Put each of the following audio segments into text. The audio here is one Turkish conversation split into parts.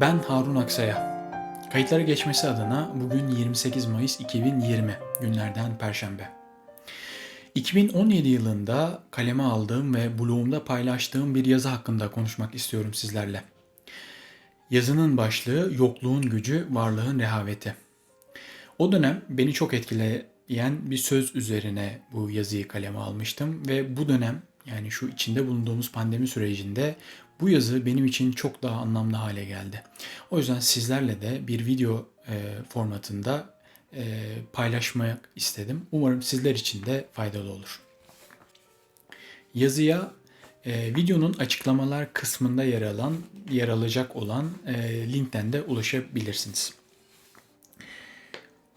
Ben Harun Aksaya. Kayıtlara geçmesi adına bugün 28 Mayıs 2020 günlerden Perşembe. 2017 yılında kaleme aldığım ve blogumda paylaştığım bir yazı hakkında konuşmak istiyorum sizlerle. Yazının başlığı Yokluğun Gücü, Varlığın Rehaveti. O dönem beni çok etkileyen bir söz üzerine bu yazıyı kaleme almıştım ve bu dönem yani şu içinde bulunduğumuz pandemi sürecinde bu yazı benim için çok daha anlamlı hale geldi. O yüzden sizlerle de bir video e, formatında e, paylaşmak istedim. Umarım sizler için de faydalı olur. Yazıya e, videonun açıklamalar kısmında yer alan, yer alacak olan e, linkten de ulaşabilirsiniz.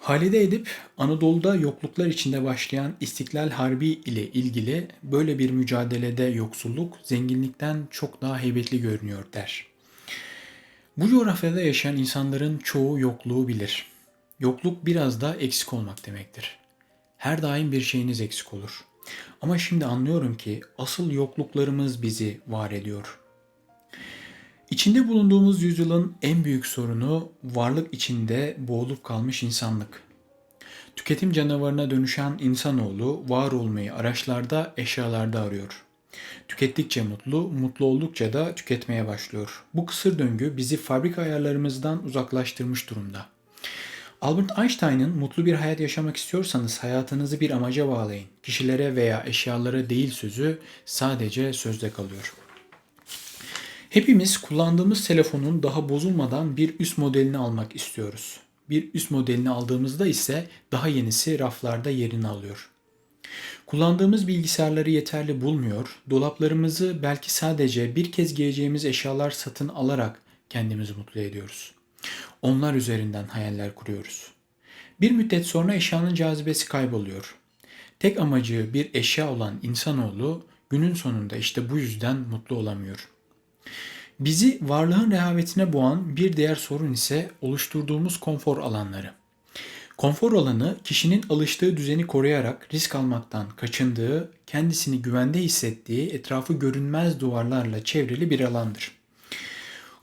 Halide Edip, Anadolu'da yokluklar içinde başlayan İstiklal Harbi ile ilgili böyle bir mücadelede yoksulluk zenginlikten çok daha heybetli görünüyor der. Bu coğrafyada yaşayan insanların çoğu yokluğu bilir. Yokluk biraz da eksik olmak demektir. Her daim bir şeyiniz eksik olur. Ama şimdi anlıyorum ki asıl yokluklarımız bizi var ediyor. İçinde bulunduğumuz yüzyılın en büyük sorunu varlık içinde boğulup kalmış insanlık. Tüketim canavarına dönüşen insanoğlu var olmayı araçlarda, eşyalarda arıyor. Tükettikçe mutlu, mutlu oldukça da tüketmeye başlıyor. Bu kısır döngü bizi fabrika ayarlarımızdan uzaklaştırmış durumda. Albert Einstein'ın mutlu bir hayat yaşamak istiyorsanız hayatınızı bir amaca bağlayın. Kişilere veya eşyalara değil sözü sadece sözde kalıyor. Hepimiz kullandığımız telefonun daha bozulmadan bir üst modelini almak istiyoruz. Bir üst modelini aldığımızda ise daha yenisi raflarda yerini alıyor. Kullandığımız bilgisayarları yeterli bulmuyor, dolaplarımızı belki sadece bir kez giyeceğimiz eşyalar satın alarak kendimizi mutlu ediyoruz. Onlar üzerinden hayaller kuruyoruz. Bir müddet sonra eşyanın cazibesi kayboluyor. Tek amacı bir eşya olan insanoğlu günün sonunda işte bu yüzden mutlu olamıyor. Bizi varlığın rehavetine boğan bir diğer sorun ise oluşturduğumuz konfor alanları. Konfor alanı kişinin alıştığı düzeni koruyarak risk almaktan kaçındığı, kendisini güvende hissettiği etrafı görünmez duvarlarla çevrili bir alandır.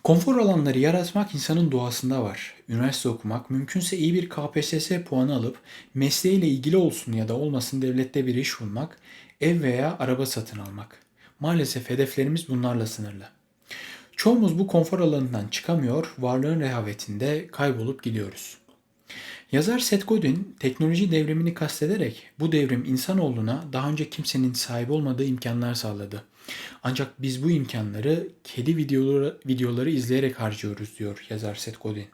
Konfor alanları yaratmak insanın doğasında var. Üniversite okumak, mümkünse iyi bir KPSS puanı alıp mesleğiyle ilgili olsun ya da olmasın devlette bir iş bulmak, ev veya araba satın almak. Maalesef hedeflerimiz bunlarla sınırlı. Çoğumuz bu konfor alanından çıkamıyor, varlığın rehavetinde kaybolup gidiyoruz. Yazar Seth Godin teknoloji devrimini kastederek bu devrim insanoğluna daha önce kimsenin sahip olmadığı imkanlar sağladı. Ancak biz bu imkanları kedi videoları, videoları izleyerek harcıyoruz diyor yazar Seth Godin.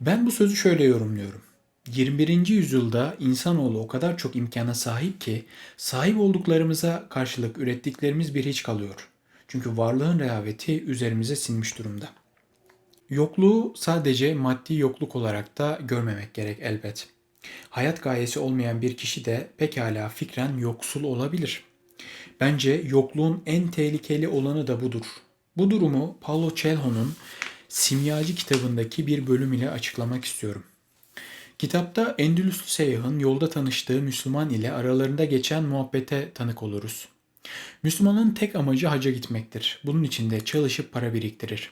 Ben bu sözü şöyle yorumluyorum. 21. yüzyılda insanoğlu o kadar çok imkana sahip ki sahip olduklarımıza karşılık ürettiklerimiz bir hiç kalıyor. Çünkü varlığın rehaveti üzerimize sinmiş durumda. Yokluğu sadece maddi yokluk olarak da görmemek gerek elbet. Hayat gayesi olmayan bir kişi de pekala fikren yoksul olabilir. Bence yokluğun en tehlikeli olanı da budur. Bu durumu Paulo Coelho'nun Simyacı kitabındaki bir bölüm ile açıklamak istiyorum. Kitapta Endülüslü seyyahın yolda tanıştığı Müslüman ile aralarında geçen muhabbete tanık oluruz. Müslümanın tek amacı hacca gitmektir. Bunun için de çalışıp para biriktirir.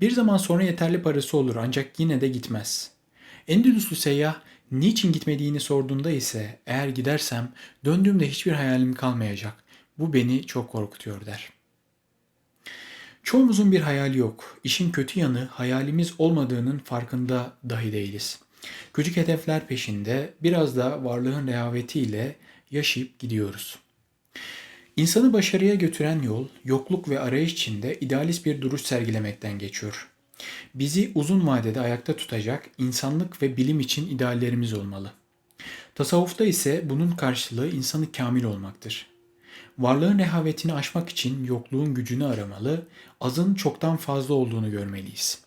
Bir zaman sonra yeterli parası olur ancak yine de gitmez. Endülüslü seyyah niçin gitmediğini sorduğunda ise eğer gidersem döndüğümde hiçbir hayalim kalmayacak. Bu beni çok korkutuyor der. Çoğumuzun bir hayali yok. İşin kötü yanı hayalimiz olmadığının farkında dahi değiliz. Küçük hedefler peşinde biraz da varlığın rehavetiyle yaşayıp gidiyoruz. İnsanı başarıya götüren yol, yokluk ve arayış içinde idealist bir duruş sergilemekten geçiyor. Bizi uzun vadede ayakta tutacak insanlık ve bilim için ideallerimiz olmalı. Tasavvufta ise bunun karşılığı insanı kamil olmaktır. Varlığın rehavetini aşmak için yokluğun gücünü aramalı, azın çoktan fazla olduğunu görmeliyiz.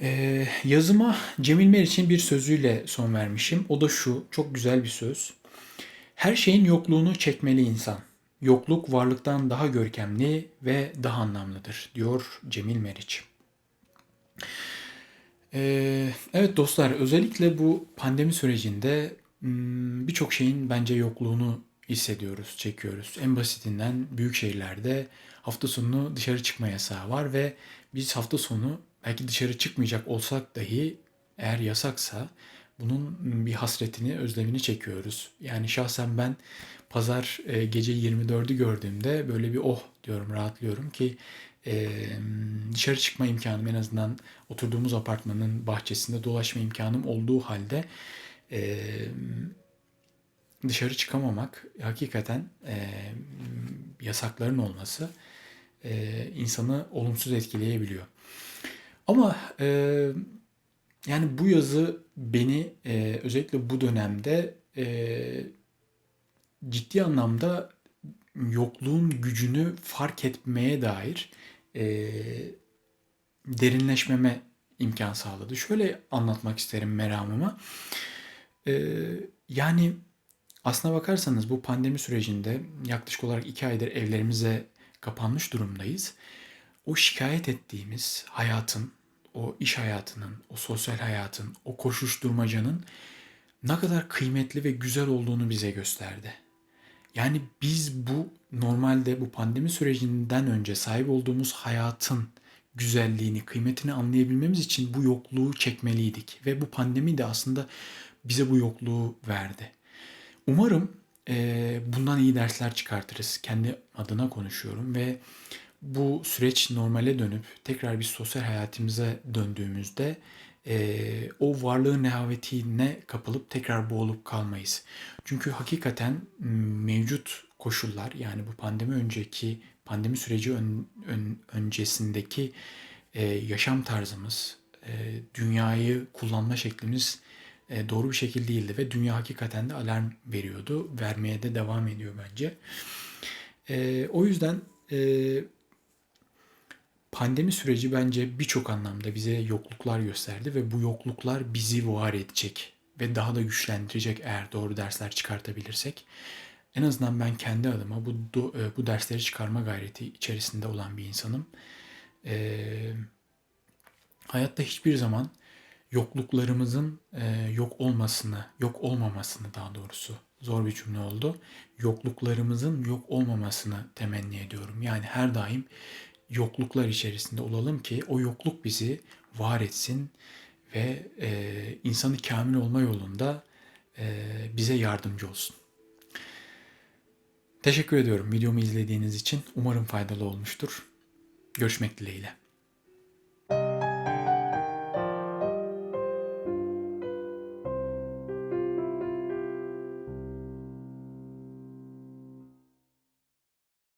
Ee, yazıma Cemil Meriç'in bir sözüyle son vermişim. O da şu, çok güzel bir söz. Her şeyin yokluğunu çekmeli insan. Yokluk varlıktan daha görkemli ve daha anlamlıdır diyor Cemil Meriç. Ee, evet dostlar özellikle bu pandemi sürecinde hmm, birçok şeyin bence yokluğunu hissediyoruz, çekiyoruz. En basitinden büyük şehirlerde hafta sonu dışarı çıkma yasağı var ve biz hafta sonu belki dışarı çıkmayacak olsak dahi eğer yasaksa bunun bir hasretini, özlemini çekiyoruz. Yani şahsen ben pazar e, gece 24'ü gördüğümde böyle bir oh diyorum, rahatlıyorum ki dışarı çıkma imkanım en azından oturduğumuz apartmanın bahçesinde dolaşma imkanım olduğu halde dışarı çıkamamak hakikaten yasakların olması insanı olumsuz etkileyebiliyor. Ama e, yani bu yazı beni e, özellikle bu dönemde e, ciddi anlamda yokluğun gücünü fark etmeye dair e, derinleşmeme imkan sağladı. Şöyle anlatmak isterim meramımı. E, yani aslına bakarsanız bu pandemi sürecinde yaklaşık olarak iki aydır evlerimize kapanmış durumdayız. O şikayet ettiğimiz hayatın, o iş hayatının, o sosyal hayatın, o koşuşturmacanın ne kadar kıymetli ve güzel olduğunu bize gösterdi. Yani biz bu normalde bu pandemi sürecinden önce sahip olduğumuz hayatın güzelliğini, kıymetini anlayabilmemiz için bu yokluğu çekmeliydik. Ve bu pandemi de aslında bize bu yokluğu verdi. Umarım e, bundan iyi dersler çıkartırız. Kendi adına konuşuyorum ve bu süreç normale dönüp tekrar bir sosyal hayatımıza döndüğümüzde e, o varlığın nehavetine kapılıp tekrar boğulup kalmayız. Çünkü hakikaten mevcut koşullar yani bu pandemi önceki pandemi süreci ön, ön, öncesindeki e, yaşam tarzımız, e, dünyayı kullanma şeklimiz e, doğru bir şekilde değildi ve dünya hakikaten de alarm veriyordu. Vermeye de devam ediyor bence. E, o yüzden e, pandemi süreci bence birçok anlamda bize yokluklar gösterdi ve bu yokluklar bizi var edecek ve daha da güçlendirecek eğer doğru dersler çıkartabilirsek. En azından ben kendi adıma bu bu dersleri çıkarma gayreti içerisinde olan bir insanım. E, hayatta hiçbir zaman yokluklarımızın e, yok olmasını, yok olmamasını daha doğrusu zor bir cümle oldu. Yokluklarımızın yok olmamasını temenni ediyorum. Yani her daim yokluklar içerisinde olalım ki o yokluk bizi var etsin ve e, insanı kamil olma yolunda e, bize yardımcı olsun. Teşekkür ediyorum videomu izlediğiniz için. Umarım faydalı olmuştur. Görüşmek dileğiyle.